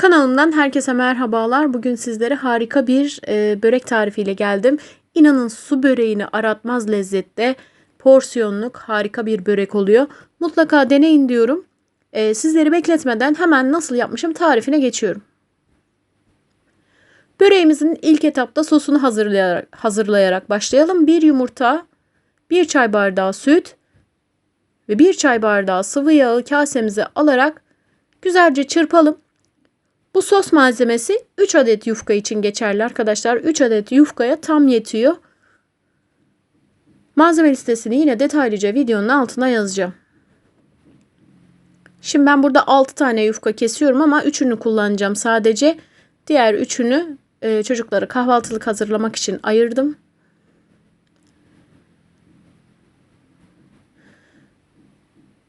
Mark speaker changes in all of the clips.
Speaker 1: Kanalımdan herkese merhabalar. Bugün sizlere harika bir e, börek tarifiyle geldim. İnanın su böreğini aratmaz lezzette porsiyonluk harika bir börek oluyor. Mutlaka deneyin diyorum. E, sizleri bekletmeden hemen nasıl yapmışım tarifine geçiyorum. Böreğimizin ilk etapta sosunu hazırlayarak, hazırlayarak başlayalım. Bir yumurta, bir çay bardağı süt ve bir çay bardağı sıvı yağı kasemize alarak güzelce çırpalım. Bu sos malzemesi 3 adet yufka için geçerli arkadaşlar. 3 adet yufkaya tam yetiyor. Malzeme listesini yine detaylıca videonun altına yazacağım. Şimdi ben burada 6 tane yufka kesiyorum ama 3'ünü kullanacağım sadece. Diğer 3'ünü e, çocuklara kahvaltılık hazırlamak için ayırdım.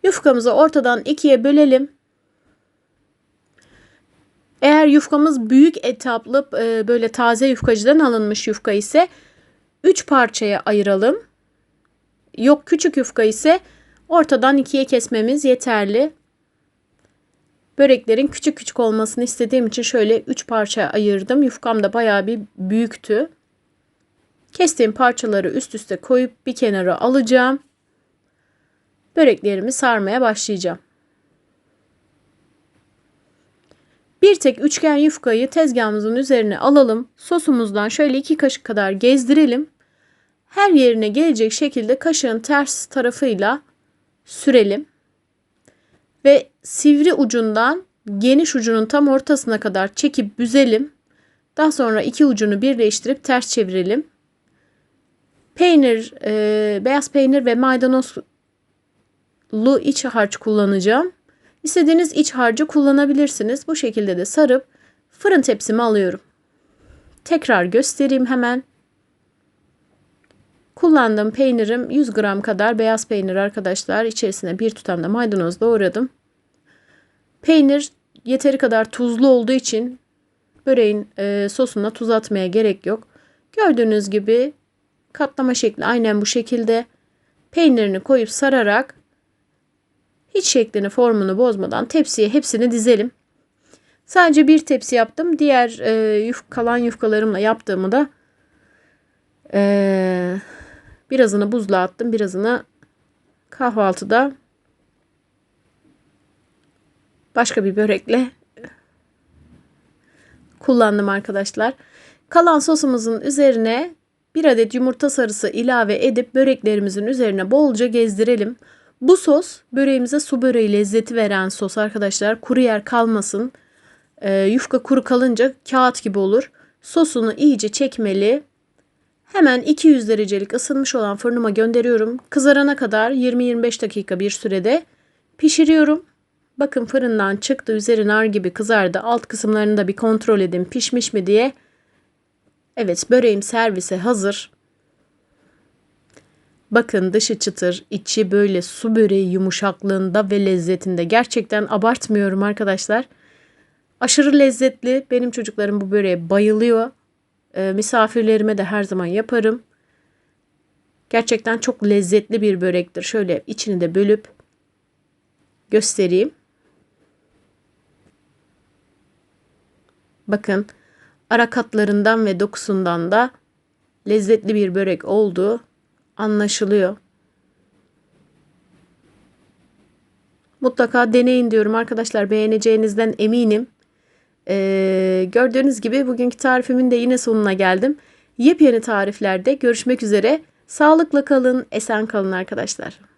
Speaker 1: Yufkamızı ortadan ikiye bölelim. Eğer yufkamız büyük etaplı e, böyle taze yufkacıdan alınmış yufka ise 3 parçaya ayıralım. Yok küçük yufka ise ortadan ikiye kesmemiz yeterli. Böreklerin küçük küçük olmasını istediğim için şöyle 3 parçaya ayırdım. Yufkam da bayağı bir büyüktü. Kestiğim parçaları üst üste koyup bir kenara alacağım. Böreklerimi sarmaya başlayacağım. Bir tek üçgen yufkayı tezgahımızın üzerine alalım. Sosumuzdan şöyle iki kaşık kadar gezdirelim. Her yerine gelecek şekilde kaşığın ters tarafıyla sürelim. Ve sivri ucundan geniş ucunun tam ortasına kadar çekip büzelim. Daha sonra iki ucunu birleştirip ters çevirelim. Peynir, e, beyaz peynir ve maydanozlu iç harç kullanacağım. İstediğiniz iç harcı kullanabilirsiniz. Bu şekilde de sarıp fırın tepsime alıyorum. Tekrar göstereyim hemen. Kullandığım peynirim 100 gram kadar beyaz peynir arkadaşlar. İçerisine bir tutam da maydanoz doğradım. Peynir yeteri kadar tuzlu olduğu için böreğin e, sosuna tuz atmaya gerek yok. Gördüğünüz gibi katlama şekli aynen bu şekilde. Peynirini koyup sararak hiç şeklini formunu bozmadan tepsiye hepsini dizelim. Sadece bir tepsi yaptım. Diğer e, yuf, kalan yufkalarımla yaptığımı da e, birazını buzluğa attım. Birazını kahvaltıda başka bir börekle kullandım arkadaşlar. Kalan sosumuzun üzerine bir adet yumurta sarısı ilave edip böreklerimizin üzerine bolca gezdirelim. Bu sos böreğimize su böreği lezzeti veren sos arkadaşlar. Kuru yer kalmasın. E, yufka kuru kalınca kağıt gibi olur. Sosunu iyice çekmeli. Hemen 200 derecelik ısınmış olan fırınıma gönderiyorum. Kızarana kadar 20-25 dakika bir sürede pişiriyorum. Bakın fırından çıktı üzeri nar gibi kızardı. Alt kısımlarını da bir kontrol edin pişmiş mi diye. Evet böreğim servise hazır. Bakın dışı çıtır, içi böyle su böreği yumuşaklığında ve lezzetinde. Gerçekten abartmıyorum arkadaşlar. Aşırı lezzetli. Benim çocuklarım bu böreğe bayılıyor. E, misafirlerime de her zaman yaparım. Gerçekten çok lezzetli bir börektir. Şöyle içini de bölüp göstereyim. Bakın ara katlarından ve dokusundan da lezzetli bir börek oldu anlaşılıyor. Mutlaka deneyin diyorum arkadaşlar. Beğeneceğinizden eminim. Ee, gördüğünüz gibi bugünkü tarifimin de yine sonuna geldim. Yepyeni tariflerde görüşmek üzere. Sağlıkla kalın, esen kalın arkadaşlar.